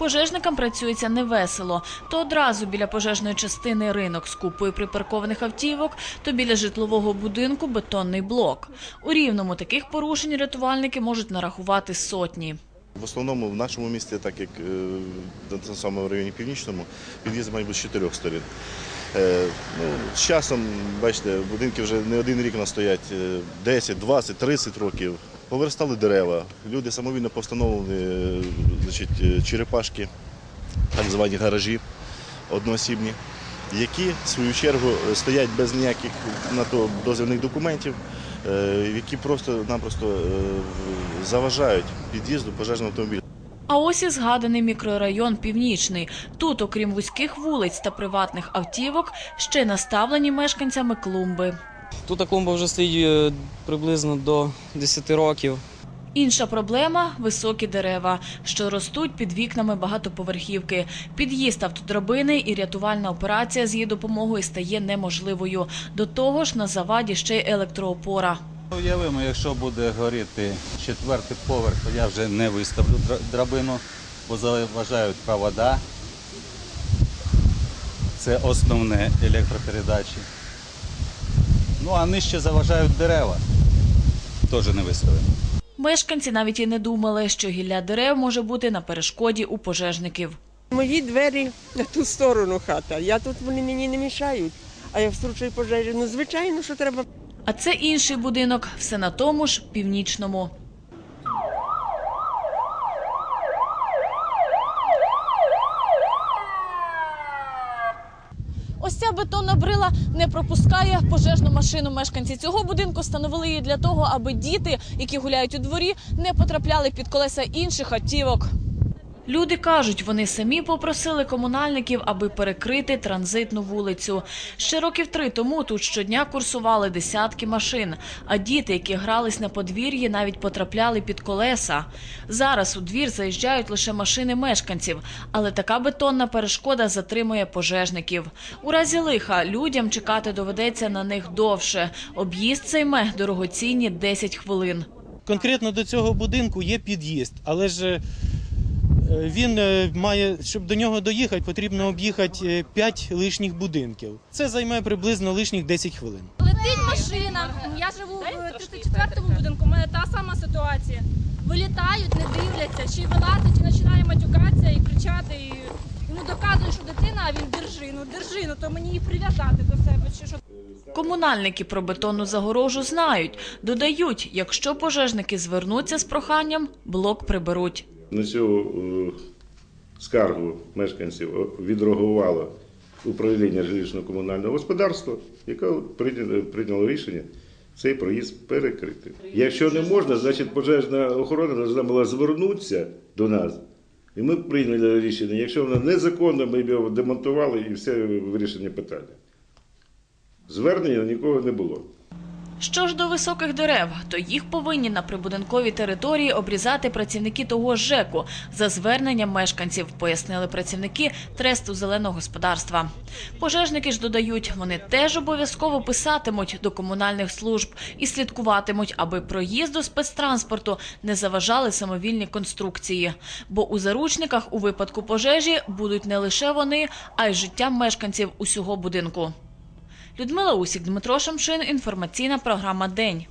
Пожежникам працюється невесело. То одразу біля пожежної частини ринок з купою припаркованих автівок, то біля житлового будинку бетонний блок. У рівному таких порушень рятувальники можуть нарахувати сотні. В основному в нашому місті, так як е, на самому районі північному, під'їзд має бути з чотирьох сторін. Е, Ну, з часом, бачите, будинки вже не один рік у нас стоять, е, 10, 20, 30 років. Повиростали дерева, люди самовільно постановили е, значить, е, черепашки, так звані гаражі одноосібні, які в свою чергу стоять без ніяких на то дозвільних документів, е, які просто-напросто е, заважають під'їзду пожежного автомобіля. А ось і згаданий мікрорайон Північний. Тут, окрім вузьких вулиць та приватних автівок, ще наставлені мешканцями клумби. Тут клумба вже стоїть е, приблизно до 10 років. Інша проблема високі дерева, що ростуть під вікнами багатоповерхівки. Під'їзд автодрабини і рятувальна операція з її допомогою стає неможливою. До того ж, на заваді ще й електроопора. Уявимо, якщо буде горіти четвертий поверх, то я вже не виставлю драбину, бо заважають провода. Це основне електропередачі. Ну а нижче заважають дерева. Теж не виставимо. Мешканці навіть і не думали, що гілля дерев може бути на перешкоді у пожежників. Мої двері на ту сторону хата. Я тут вони мені не мішають. А я в пожежі, ну звичайно, що треба А це інший будинок, все на тому ж північному. Ця бетонна брила не пропускає пожежну машину. Мешканці цього будинку встановили її для того, аби діти, які гуляють у дворі, не потрапляли під колеса інших автівок. Люди кажуть, вони самі попросили комунальників, аби перекрити транзитну вулицю. Ще років три тому тут щодня курсували десятки машин, а діти, які грались на подвір'ї, навіть потрапляли під колеса. Зараз у двір заїжджають лише машини мешканців, але така бетонна перешкода затримує пожежників. У разі лиха людям чекати доведеться на них довше. Об'їзд займе дорогоцінні 10 хвилин. Конкретно до цього будинку є під'їзд, але ж е, він е, має, щоб до нього доїхати, потрібно об'їхати 5 лишніх будинків. Це займе приблизно лишніх 10 хвилин. Летить машина. Я живу в 34-му будинку. У мене та сама ситуація. Вилітають, не дивляться, чи вилазить, чи починає матюкатися і кричати. І йому доказують, що дитина, а він держи, ну держи, ну то мені її прив'язати до себе. Чи що Комунальники про бетонну загорожу знають. Додають, якщо пожежники звернуться з проханням, блок приберуть. На цю е, скаргу мешканців відреагувало управління жилищно-комунального господарства, яке прийняло, рішення цей проїзд перекрити. Якщо не можна, значить пожежна охорона повинна була звернутися до нас. І ми прийняли рішення. Якщо воно незаконно, ми його демонтували і все вирішення питання. Звернення нікого не було. Що ж до високих дерев, то їх повинні на прибудинковій території обрізати працівники того ж ЖЕКу за зверненням мешканців, пояснили працівники тресту зеленого господарства. Пожежники ж додають, вони теж обов'язково писатимуть до комунальних служб і слідкуватимуть, аби проїзду спецтранспорту не заважали самовільні конструкції. Бо у заручниках у випадку пожежі будуть не лише вони, а й життя мешканців усього будинку. Людмила Усік, Дмитро Шамшин. Інформаційна програма День.